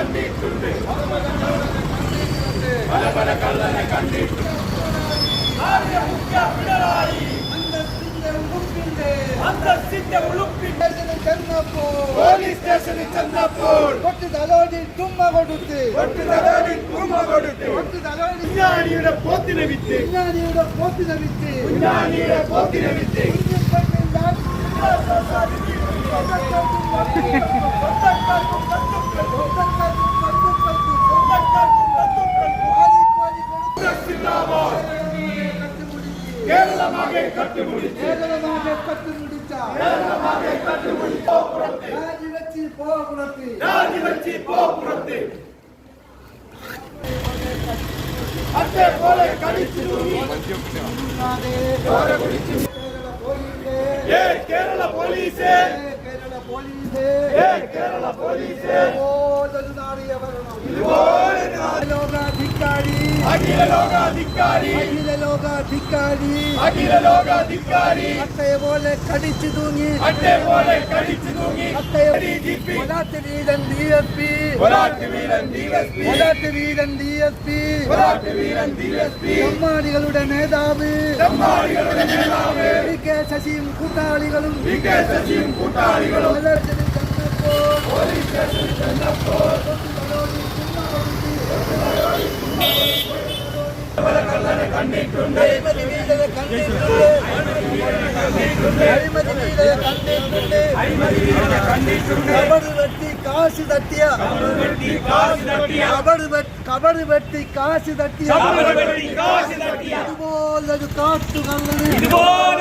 ಖಂಡಿಸುತ್ತೆ ಬಲಬಲ ಕಳ್ಳನೆ ಖಂಡಿಸುತ್ತೆ ಮುಖ್ಯ ಪಿಣರಾಯಿ ಅಂತಸ್ತಿದ್ದ ಉಳುಪಿಂದ ಚನ್ನಪುರ್ ಪೊಲೀಸ್ ಸ್ಟೇಷನ್ ಚನ್ನಪುರ್ ಕೊಟ್ಟಿದ್ದ ಅಲೋಡಿ ತುಂಬ ಕೊಡುತ್ತೆ ಕೊಟ್ಟಿದ್ದ ಅಲೋಡಿ ತುಂಬ ಕೊಡುತ್ತೆ ಕೊಟ್ಟಿದ್ದ ಅಲೋಡಿ ವಿಜ್ಞಾನಿಯುಡ ಪೋತಿನ ವಿದ್ಯೆ ವಿಜ್ಞಾನಿಯುಡ ಪೋತಿನ ವಿದ್ಯೆ ವಿಜ್ಞಾನಿಯುಡ ಪೋತಿನ ವಿದ್ಯೆ ಿಂದ கேரளமாக கட்டி முடித்து கேரளமாக கட்டி முடித்தார் கேரளமாக கட்டி முடித்து புறத்து ராஜி வச்சி போ ராஜி வச்சி போ புறத்து போல கடிச்சு ஏ கேரள போலீஸே. கேரள போலீஸே. ஏ கேரள போலீஸே. ஓ தடுநாடிய வரணும். இதுவோ അഖില ലോകാധികാരി അഖില ലോകാധികാരി അഖില ലോകാധികാരി അട്ടയെ പോലെ കടിച്ചു തൂങ്ങി. അട്ടയെ പോലെ കടിച്ചു തൂങ്ങി അട്ടയെ ഡിജിപി ഒലാത്ത് വീരൻ ഡിഎസ്പി ഒലാത്ത് വീരൻ ഡിഎസ്പി ഒലാത്ത് വീരൻ ഡിഎസ്പി ഒലാത്ത് വീരൻ ഡിഎസ്പി നമ്മാടികളുടെ നേതാവ്. നമ്മാടികളുടെ നേതാവ്. വി കെ ശശിയും കൂട്ടാളികളും. വി കെ ശശിയും കൂട്ടാളികളും. கண்டித்துண்டு அழிமதி வீழத கண்டித்துண்டு அழிமதி வீழத கண்டித்துண்டு அழிமதி வீழத கண்டித்துண்டு கபடு வெட்டி காசு தட்டிய கபடு வெட்டி காசு தட்டிய கபடு வெட்டி கபடு வெட்டி காத்து நல்லது